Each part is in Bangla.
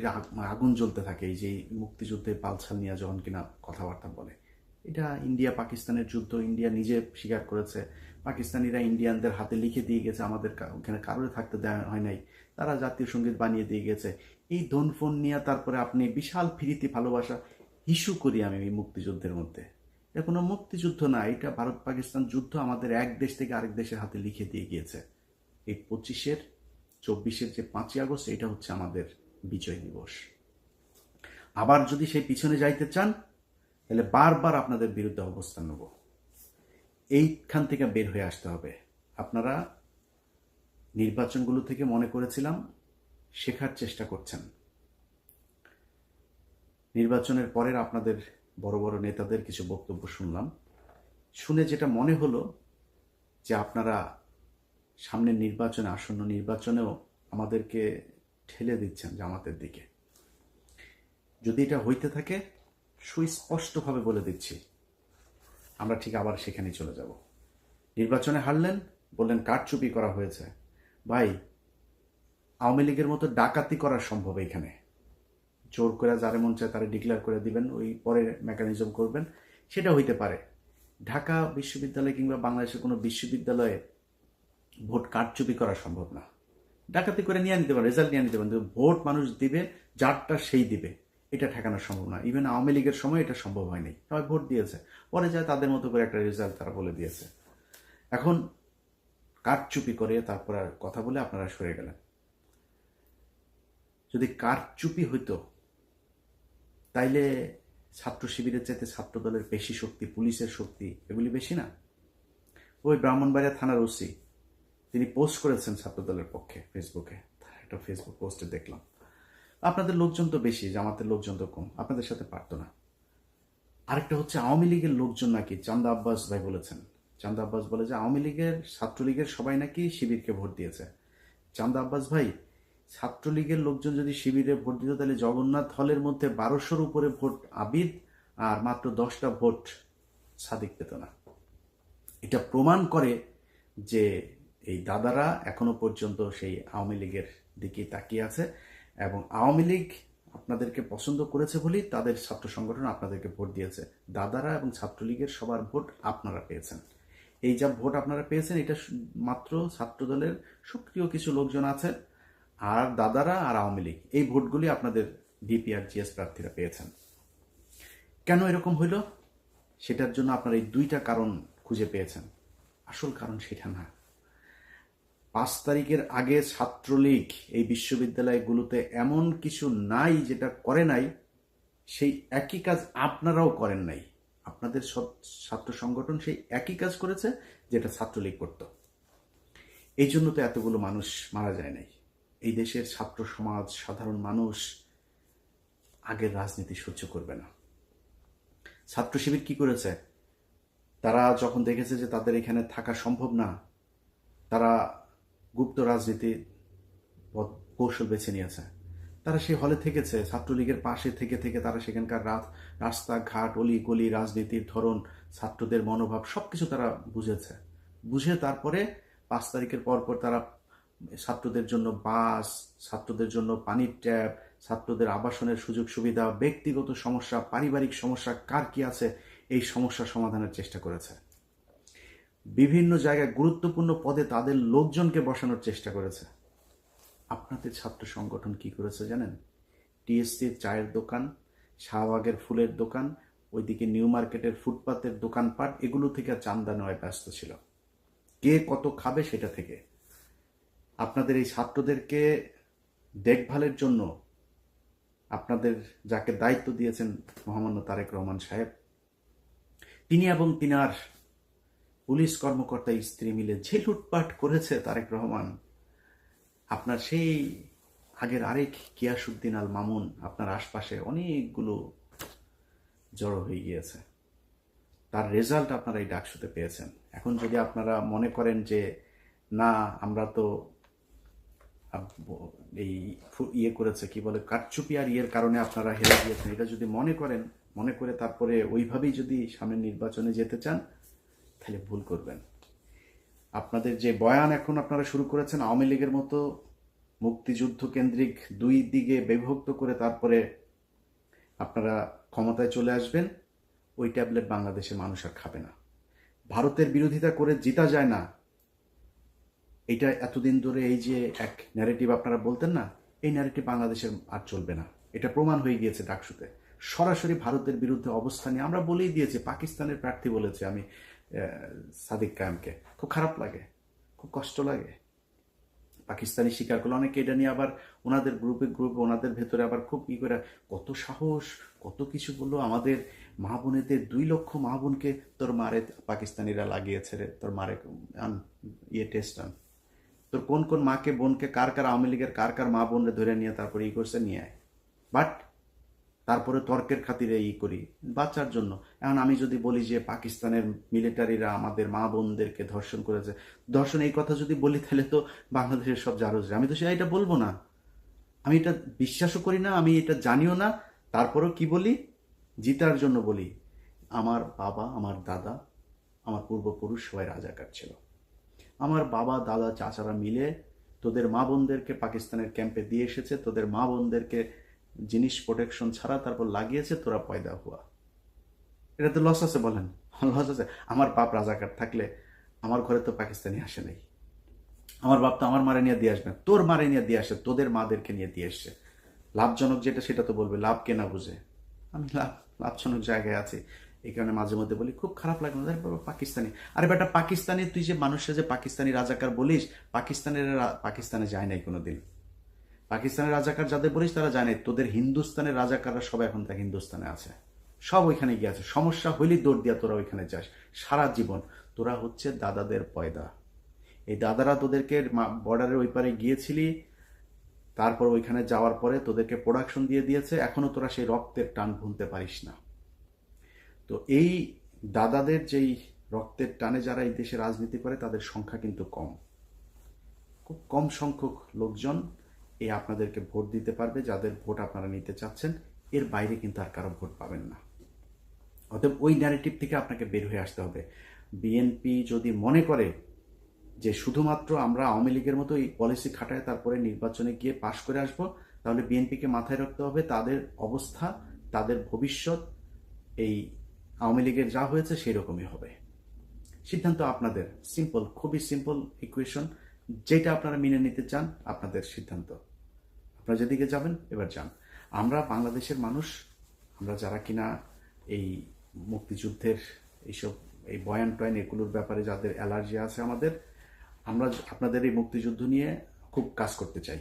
শরীরে আগুন জ্বলতে থাকে, এই যে মুক্তিযুদ্ধে পালছাল নিয়ে যখন কিনা কথাবার্তা বলে। এটা ইন্ডিয়া পাকিস্তানের যুদ্ধ, ইন্ডিয়া নিজে স্বীকার করেছে। পাকিস্তানিরা ইন্ডিয়ানদের হাতে লিখে দিয়ে গেছে, আমাদের ওখানে কারোর থাকতে দেওয়া হয় নাই। তারা জাতীয় সংগীত বানিয়ে দিয়ে গেছে। এই ধন ফোন নিয়ে তারপরে আপনি বিশাল ফিরিতি ভালোবাসা ইস্যু করি আমি এই মুক্তিযুদ্ধের মধ্যে। এটা কোনো মুক্তিযুদ্ধ না, এটা ভারত পাকিস্তান যুদ্ধ আমাদের এক দেশ থেকে আরেক দেশের হাতে লিখে দিয়ে গিয়েছে। এই পঁচিশের, চব্বিশের যে পাঁচই আগস্ট, এটা হচ্ছে আমাদের বিজয় দিবস। আবার যদি সেই পিছনে যাইতে চান, তাহলে বারবার আপনাদের বিরুদ্ধে অবস্থান নেব। এইখান থেকে বের হয়ে আসতে হবে। আপনারা নির্বাচনগুলো থেকে মনে করেছিলাম, শেখার চেষ্টা করছেন। নির্বাচনের পরের আপনাদের বড় বড় নেতাদের কিছু বক্তব্য শুনলাম। শুনে যেটা মনে হলো, যে আপনারা সামনের নির্বাচনে, আসন্ন নির্বাচনেও আমাদেরকে ঠেলে দিচ্ছেন জামাতের দিকে। যদি এটা হইতে থাকে, সুস্পষ্টভাবে বলে দিচ্ছি, আমরা ঠিক আবার সেখানেই চলে যাব। নির্বাচনে হারলেন, বললেন কারচুপি করা হয়েছে। ভাই, আওয়ামী লীগের মতো ডাকাতি করা সম্ভব এখানে। জোর করে যারে মন চায় তারা ডিক্লেয়ার করে দিবেন, ওই পরে মেকানিজম করবেন, সেটা হইতে পারে। ঢাকা বিশ্ববিদ্যালয় কিংবা বাংলাদেশের কোনো বিশ্ববিদ্যালয়ে ভোট কারচুপি করা সম্ভব না। ডাকাতি করে নিয়ে নিতে পারে, রেজাল্ট নিয়ে নিতে কিন্তু ভোট মানুষ দিবে, যারটা সেই দিবে, এটা ঠেকানো সম্ভব না। ইভেন আওয়ামী লীগের সময় এটা সম্ভব হয়নি। সবাই ভোট দিয়েছে। পরে যায় তাদের মতো করে একটা রেজাল্ট তারা বলে দিয়েছে। এখন কারচুপি করে তারপর আর কথা বলে আপনারা সরে গেলেন। যদি কারচুপি হইতো, তাইলে ছাত্র শিবিরের চাইতে ছাত্র দলের পেশি শক্তি, পুলিশের শক্তি, এগুলি বেশি না? ওই ব্রাহ্মণবাড়িয়া থানার ওসি তিনি পোস্ট করেছেন ছাত্র দলের পক্ষে ফেসবুকে। একটা ফেসবুক পোস্টে দেখলাম। আপনাদের লোকজন তো বেশি, জামাতের লোকজন তো কম, আপনাদের সাথে পারতো না। আরেকটা হচ্ছে আওয়ামী লীগের লোকজন নাকি, চান্দা আব্বাস ভাই বলেছেন। চান্দা আব্বাস বলে যে আওয়ামী লীগের ছাত্রলীগের সবাই নাকি শিবিরকে ভোট দিয়েছে। চান্দা আব্বাস ভাই, ছাত্রলীগের লোকজন যদি শিবিরে ভোট দিত তাহলে জগন্নাথ হলের মধ্যে বারোশোর উপরে ভোট আবিদ আর মাত্র দশটা ভোট সাদিক পেত না। এটা প্রমাণ করে যে এই দাদারা এখনও পর্যন্ত সেই আওয়ামী লীগের দিকে তাকিয়ে আছে এবং আওয়ামী লীগ আপনাদেরকে পছন্দ করেছে বলেই তাদের ছাত্র সংগঠন আপনাদেরকে ভোট দিয়েছে। দাদারা এবং ছাত্রলীগের সবার ভোট আপনারা পেয়েছেন। এই যা ভোট আপনারা পেয়েছেন, এটা মাত্র ছাত্রদলের সক্রিয় কিছু লোকজন আছে আর দাদারা আর আওয়ামী লীগ। এই ভোটগুলি আপনাদের ডিপি আর জিএস প্রার্থীরা পেয়েছেন। কেন এরকম হইল? সেটার জন্য আপনারা এই দুইটা কারণ খুঁজে পেয়েছেন। আসল কারণ সেটা না। পাঁচ তারিখের আগে ছাত্রলীগ এই বিশ্ববিদ্যালয়গুলোতে এমন কিছু নাই যেটা করে নাই, সেই একই কাজ আপনারাও করেন নাই। আপনাদের ছাত্র সংগঠন সেই একই কাজ করেছে যেটা ছাত্রলীগ করত। এই জন্য তো এতগুলো মানুষ মারা যায় নাই। এই দেশের ছাত্র সমাজ, সাধারণ মানুষ আগের রাজনীতি সহ্য করবে না। ছাত্র শিবির কি করেছে? তারা যখন দেখেছে যে তাদের এখানে থাকা সম্ভব না, তারা গুপ্ত রাজনীতি কৌশল বেছে নিয়েছে। তারা সেই হলে থেকেছে, ছাত্রলীগের পাশে থেকে থেকে তারা সেখানকার রাত, রাস্তাঘাট অলি গলি রাজনীতির ধরন, ছাত্রদের মনোভাব সব কিছু তারা বুঝেছে। বুঝে তারপরে পাঁচ তারিখের পর পর তারা ছাত্রদের জন্য বাস, ছাত্রদের জন্য পানির ট্যাপ ছাত্রদের আবাসনের সুযোগ সুবিধা, ব্যক্তিগত সমস্যা, পারিবারিক সমস্যা, কার কি আছে, এই সমস্যা সমাধানের চেষ্টা করেছে। বিভিন্ন জায়গায় গুরুত্বপূর্ণ পদে তাদের লোকজনকে বসানোর চেষ্টা করেছে। আপনাদের ছাত্র সংগঠন কি করেছে জানেন? টিএসসির চায়ের দোকান, শাহবাগের ফুলের দোকান, ওইদিকে নিউ মার্কেটের ফুটপাতের দোকানপাট, এগুলো থেকে চান্দা নেওয়ায় ব্যস্ত ছিল। কে কত খাবে সেটা থেকে। আপনাদের এই ছাত্রদেরকে দেখভালের জন্য আপনাদের যাকে দায়িত্ব দিয়েছেন মহামান্য তারেক রহমান সাহেব, তিনি এবং তিনার পুলিশ কর্মকর্তা স্ত্রী মিলে যে লুটপাট করেছে তারেক রহমান, আপনার সেই আগের আরেক কিয়াসুদ্দিন আল মামুন আপনার আশপাশে অনেকগুলো জড়ো হয়ে গিয়েছে। তার রেজাল্ট আপনারা এই ডাকসুতে পেয়েছেন। এখন যদি আপনারা মনে করেন যে, না, আমরা তো এই ইয়ে করেছে, কি বলে কারচুপি আর ইয়ের কারণে আপনারা হেরে গিয়েছেন। এটা যদি মনে করেন, মনে করে তারপরে ওইভাবেই যদি সামনের নির্বাচনে যেতে চান তাহলে ভুল করবেন। আপনাদের যে বয়ান এখন আপনারা শুরু করেছেন, আওয়ামী লীগের মতো মুক্তিযুদ্ধ কেন্দ্রিক দুই দিকে বিভক্ত করে তারপরে আপনারা ক্ষমতায় চলে আসবেন, ওই ট্যাবলেট বাংলাদেশের মানুষ আর খাবে না। ভারতের বিরোধিতা করে জিতা যায় না। এটা এতদিন ধরে এই যে এক ন্যারেটিভ আপনারা বলতেন না, এই ন্যারেটিভ বাংলাদেশের আর চলবে না। এটা প্রমাণ হয়ে গিয়েছে ডাকসুতে। সরাসরি ভারতের বিরুদ্ধে অবস্থান আমরা বলেই দিয়েছি, পাকিস্তানের প্রার্থী বলেছে আমি। সাদিক কায়েমকে। খুব খারাপ লাগে, খুব কষ্ট লাগে। পাকিস্তানি স্বীকার করল অনেকে এটা নিয়ে আবার ওনাদের গ্রুপে গ্রুপে, ওনাদের ভেতরে আবার খুব কি করে, কত সাহস, কত কিছু বলল। আমাদের মা বোনেদের দুই লক্ষ মা বোনকে তোর মারে পাকিস্তানিরা লাগিয়েছে রে, তোর মারে, আন ইয়ে টেস্ট আন। তোর কোন কোন মাকে বোনকে, কার কার আওয়ামী লীগের কার কার মা বোনরে ধরে নিয়ে তারপরে ই করছে, নিয়ে আয়। বাট তারপরে তর্কের খাতিরে ই করি বাচ্চার জন্য। এখন আমি যদি বলি যে পাকিস্তানের মিলিটারিরা আমাদের মা বোনদেরকে ধর্ষণ করেছে, ধর্ষণ এই কথা যদি বলি তাহলে তো বাংলাদেশের সব জারো আমি তো সেটা এটা বলব না। আমি এটা বিশ্বাসও করি না, আমি এটা জানিও না। তারপরেও কি বলি? জিতার জন্য বলি, আমার বাবা, আমার দাদা, আমার পূর্বপুরুষ সবাই রাজাকার ছিল। আমার বাবা, দাদা, চাচারা মিলে তোদের মা বোনদেরকে পাকিস্তানের ক্যাম্পে দিয়ে এসেছে, তোদের মা বোনদেরকে জিনিস প্রোটেকশন ছাড়া তারপর লাগিয়েছে তোরা পয়দা হওয়া এটা তো লস আছে বলেন। লস আছে। আমার বাপ রাজাকার থাকলে আমার ঘরে তো পাকিস্তানি আসে নাই। আমার বাপ তো আমার মারে নিয়ে দিয়ে আসবে। তোর মারে নিয়ে দিয়ে আসে তোদের মাদেরকে নিয়ে দিয়ে এসছে লাভজনক যেটা সেটা তো বলবে লাভ কে না বুঝে? আমি লাভ লাভজনক জায়গায় আছি। এই কারণে মাঝে মধ্যে বলি খুব খারাপ লাগে না, বাবা পাকিস্তানি। আরে বেটা পাকিস্তানি তুই যে মানুষের যে পাকিস্তানি রাজাকার বলিস পাকিস্তানের পাকিস্তানে যায় নাই কোনোদিন। পাকিস্তানের রাজাকার যাদের বলিস তারা জানে, তোদের হিন্দুস্তানের রাজাকাররা সবাই এখন তা হিন্দুস্তানে আছে। সব ওইখানে গিয়ে আছে। সমস্যা হইলেই দৌড় দিয়া তোরা ওইখানে যাস। সারা জীবন। তোরা হচ্ছে দাদাদের পয়দা। এই দাদারা তোদেরকে বর্ডারের ওই পারে গিয়েছিলি, তারপর ওইখানে যাওয়ার পরে তোদেরকে প্রোডাকশন দিয়ে দিয়েছে। এখনও তোরা সেই রক্তের টান ভুনতে পারিস না। তো এই দাদাদের যেই রক্তের টানে যারা এই দেশে রাজনীতি করে, তাদের সংখ্যা কিন্তু কম। খুব কম সংখ্যক লোকজন এই আপনাদেরকে ভোট দিতে পারবে, যাদের ভোট আপনারা নিতে চাচ্ছেন। এর বাইরে কিন্তু আর কারও ভোট পাবেন না। অতএব ওই ন্যারেটিভ থেকে আপনাকে বের হয়ে আসতে হবে। বিএনপি যদি মনে করে যে শুধুমাত্র আমরা আওয়ামী লীগের মতো এই পলিসি খাটায় তারপরে নির্বাচনে গিয়ে পাশ করে আসব, তাহলে বিএনপিকে মাথায় রাখতে হবে। তাদের অবস্থা, তাদের ভবিষ্যৎ, এই আওয়ামী লীগের যা হয়েছে সেই রকমই হবে। সিদ্ধান্ত আপনাদের। সিম্পল খুবই সিম্পল ইকুয়েশন যেটা আপনারা মেনে নিতে চান, আপনাদের সিদ্ধান্ত। আপনারা যেদিকে যাবেন, এবার যান। আমরা বাংলাদেশের মানুষ, আমরা যারা কিনা এই মুক্তিযুদ্ধের এইসব, এই বয়ান টয়ান এগুলোর ব্যাপারে যাদের অ্যালার্জি আছে আমাদের, আমরা আপনাদের এই মুক্তিযুদ্ধ নিয়ে খুব কাজ করতে চাই।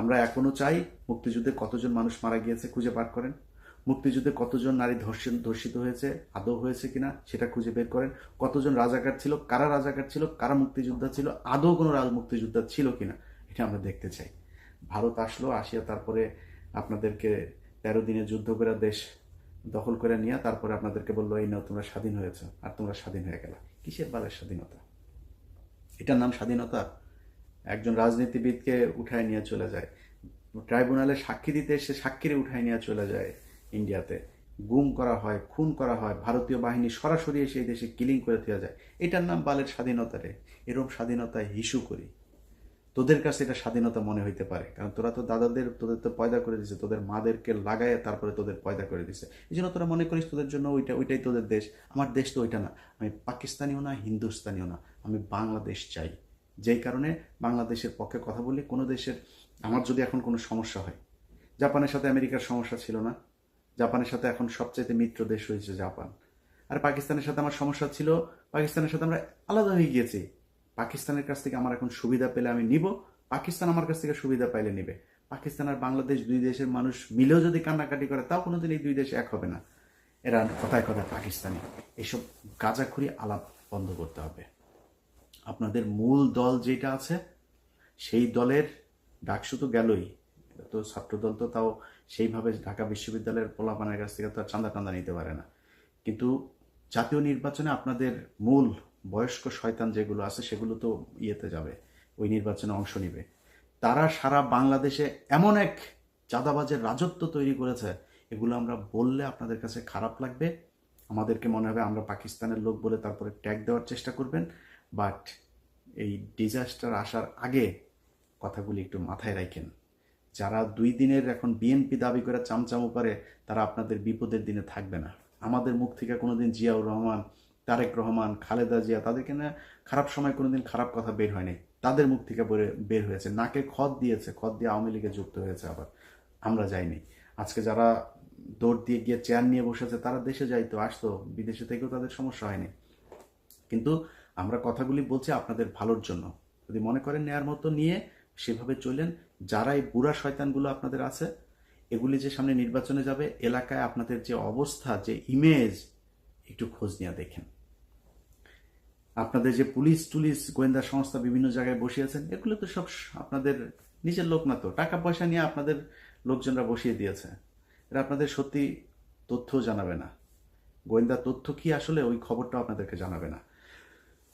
আমরা এখনও চাই মুক্তিযুদ্ধে কতজন মানুষ মারা গিয়েছে খুঁজে বার করেন। মুক্তিযুদ্ধে কতজন নারী ধর্ষণ, ধর্ষিত হয়েছে, আদৌ হয়েছে কিনা সেটা খুঁজে বের করেন। কতজন রাজাকার ছিল, কারা রাজাকার ছিল, কারা মুক্তিযোদ্ধা ছিল, আদৌ কোনো রাজ মুক্তিযোদ্ধা ছিল কিনা, এটা আমরা দেখতে চাই। ভারত আসলো, আসিয়া তারপরে আপনাদেরকে তেরো দিনে যুদ্ধ করে দেশ দখল করে নিয়ে তারপরে আপনাদেরকে বলল, এই নাও, তোমরা স্বাধীন হয়েছে আর তোমরা স্বাধীন হয়ে গেলা। কিসের বালের স্বাধীনতা? এটার নাম স্বাধীনতা? একজন রাজনীতিবিদকে উঠায় নিয়ে চলে যায়। ট্রাইব্যুনালে সাক্ষী দিতে এসে সাক্ষীরে উঠায় নিয়ে চলে যায় ইন্ডিয়াতে। গুম করা হয়, খুন করা হয়, ভারতীয় বাহিনী সরাসরি এসে এই দেশে কিলিং করে দেওয়া যায়। এটার নাম বালের স্বাধীনতা রে। এরকম স্বাধীনতায় হিসু করি। তোদের কাছে এটা স্বাধীনতা মনে হইতে পারে। কারণ তোরা তো দাদাদের, তোদের তো পয়দা করে দিছে, তোদের মাদেরকে লাগায় তারপরে তোদের পয়দা করে দিছে। এই জন্য তোরা মনে করিস তোদের জন্য ওইটা, ওইটাই তোদের দেশ। আমার দেশ তো ওইটা না। আমি পাকিস্তানিও না, হিন্দুস্তানিও না। আমি বাংলাদেশ চাই। যেই কারণে বাংলাদেশের পক্ষে কথা বলি কোনো দেশের, আমার যদি এখন কোনো সমস্যা হয়। জাপানের সাথে আমেরিকার সমস্যা ছিল না। জাপানের সাথে এখন সবচাইতে মিত্র দেশ হয়েছে জাপান। আর পাকিস্তানের সাথে আমার সমস্যা ছিল, পাকিস্তানের সাথে আমরা আলাদা হয়ে গিয়েছি। পাকিস্তানের কাছ থেকে আমার এখন সুবিধা পেলে আমি নিব, পাকিস্তান আমার কাছ থেকে সুবিধা পাইলে নিবে। পাকিস্তান আর বাংলাদেশ দুই দেশের মানুষ মিলেও যদি কান্নাকাটি করে, তাও কোনোদিন এই দুই দেশ এক হবে না। এরা কথায় কথায় পাকিস্তানি। এইসব গাঁজাখুরি আলাপ বন্ধ করতে হবে। আপনাদের মূল দল যেটা আছে, সেই দলের ডাকসু তো গেলই। তো ছাত্রদল তো তাও সেইভাবে ঢাকা বিশ্ববিদ্যালয়ের পোলাপানের কাছ থেকে তো আর চান্দা টান্দা নিতে পারে না। কিন্তু জাতীয় নির্বাচনে আপনাদের মূল বয়স্ক শয়তান যেগুলো আছে, সেগুলো তো ইয়েতে যাবে, ওই নির্বাচনে অংশ নিবে। তারা সারা বাংলাদেশে এমন এক চাঁদাবাজের রাজত্ব তৈরি করেছে, এগুলো আমরা বললে আপনাদের কাছে খারাপ লাগবে। আমাদেরকে মনে হবে আমরা পাকিস্তানের লোক বলে তারপরে ট্যাগ দেওয়ার চেষ্টা করবেন, বাট এই ডিজাস্টার আসার আগে কথাগুলি একটু মাথায় রাখেন। যারা দুই দিনের এখন বিএনপি দাবি করে চামচামো করে, তারা আপনাদের বিপদের দিনে থাকবে না। আমাদের মুখ থেকে কোনোদিন জিয়াউর রহমান তারেক রহমান, খালেদা জিয়া তাদেরকে না খারাপ সময় কোনোদিন খারাপ কথা বের হয়নি। তাদের মুখ থেকে বের- বের হয়েছে। নাকে খত দিয়েছে। খত দিয়ে আওয়ামী লীগে যুক্ত হয়েছে আবার। আমরা যাইনি। আজকে যারা দৌড় দিয়ে গিয়ে চেয়ার নিয়ে বসেছে, তারা দেশে যাইতো, আসতো। বিদেশে থেকেও তাদের সমস্যা হয়নি। কিন্তু আমরা কথাগুলি বলছি আপনাদের ভালোর জন্য। যদি মনে করেন নেয়ার মতো নিয়ে সেভাবে চলেন যারা এই বুড়া শয়তানগুলো আপনাদের আছে, এগুলি যে সামনে নির্বাচনে যাবে, এলাকায় আপনাদের যে অবস্থা, যে ইমেজ একটু খোঁজ নিয়ে দেখেন। আপনাদের যে পুলিশ টুলিশ গোয়েন্দা সংস্থা বিভিন্ন জায়গায় বসে আছেন এগুলো তো সব আপনাদের নিজের লোক না তো। টাকা পয়সা নিয়ে আপনাদের লোকজনরা বসিয়ে দিয়েছে। এরা আপনাদের সত্যি তথ্যও জানাবে না। গোয়েন্দা তথ্য কি আসলে ওই খবরটা আপনাদেরকে জানাবে না।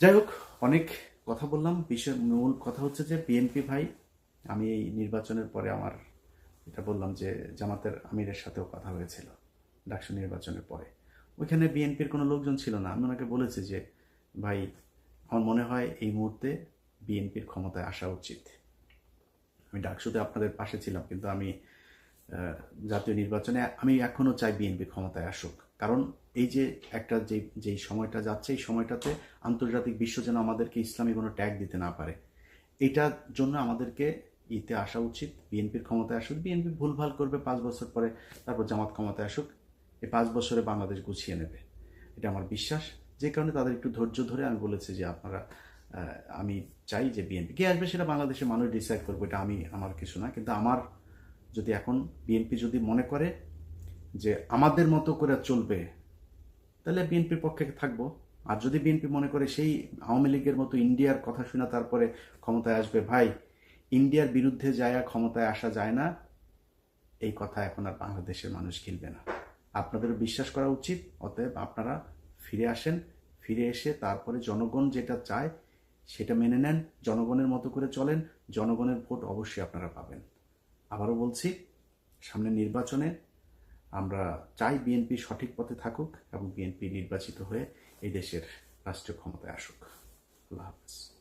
যাই হোক, অনেক কথা বললাম। বিষয় মূল কথা হচ্ছে যে বিএনপি ভাই, আমি এই নির্বাচনের পরে আমার এটা বললাম যে জামাতের আমিরের সাথেও কথা হয়েছিল। ডাকসু নির্বাচনের পরে। ওইখানে বিএনপির কোনো লোকজন ছিল না। আমি ওনাকে বলেছি যে ভাই, আমার মনে হয় এই মুহূর্তে বিএনপির ক্ষমতায় আসা উচিত। আমি ডাকসুতে আপনাদের পাশে ছিলাম, কিন্তু আমি জাতীয় নির্বাচনে আমি এখনও চাই বিএনপি ক্ষমতায় আসুক। কারণ এই যে একটা যে যেই সময়টা যাচ্ছে, এই সময়টাতে আন্তর্জাতিক বিশ্ব যেন আমাদেরকে ইসলামী কোনো ট্যাগ দিতে না পারে। এটার জন্য আমাদেরকে ইতে আসা উচিত, বিএনপির ক্ষমতায় আসুক। বিএনপি ভুলভাল করবে পাঁচ বছর পরে, তারপর জামাত ক্ষমতায় আসুক। এই পাঁচ বছরে বাংলাদেশ গুছিয়ে নেবে। এটা আমার বিশ্বাস। যে কারণে তাদের একটু ধৈর্য ধরে আমি বলেছি যে আপনারা আমি চাই যে বিএনপি, কে আসবে সেটা বাংলাদেশের মানুষ ডিসাইড করবে, এটা আমি, আমার কিছু না। কিন্তু আমার যদি এখন বিএনপি যদি মনে করে যে আমাদের মতো করে চলবে, তাহলে বিএনপির পক্ষে থাকব। আর যদি বিএনপি মনে করে সেই আওয়ামী লীগের মতো ইন্ডিয়ার কথা শুনে তারপরে ক্ষমতায় আসবে, ভাই, ইন্ডিয়ার বিরুদ্ধে যায় ক্ষমতায় আসা যায় না। এই কথা এখন আর বাংলাদেশের মানুষ খেলবে না। আপনাদের বিশ্বাস করা উচিত, অতএব আপনারা ফিরে আসেন, ফিরে এসে তারপরে জনগণ যেটা চায় সেটা মেনে নেন, জনগণের মতো করে চলেন, জনগণের ভোট অবশ্যই আপনারা পাবেন। আবারও বলছি, সামনে নির্বাচনে আমরা চাই বিএনপি সঠিক পথে থাকুক এবং বিএনপি নির্বাচিত হয়ে এই দেশের রাষ্ট্রীয় ক্ষমতায় আসুক। আল্লাহ হাফেজ।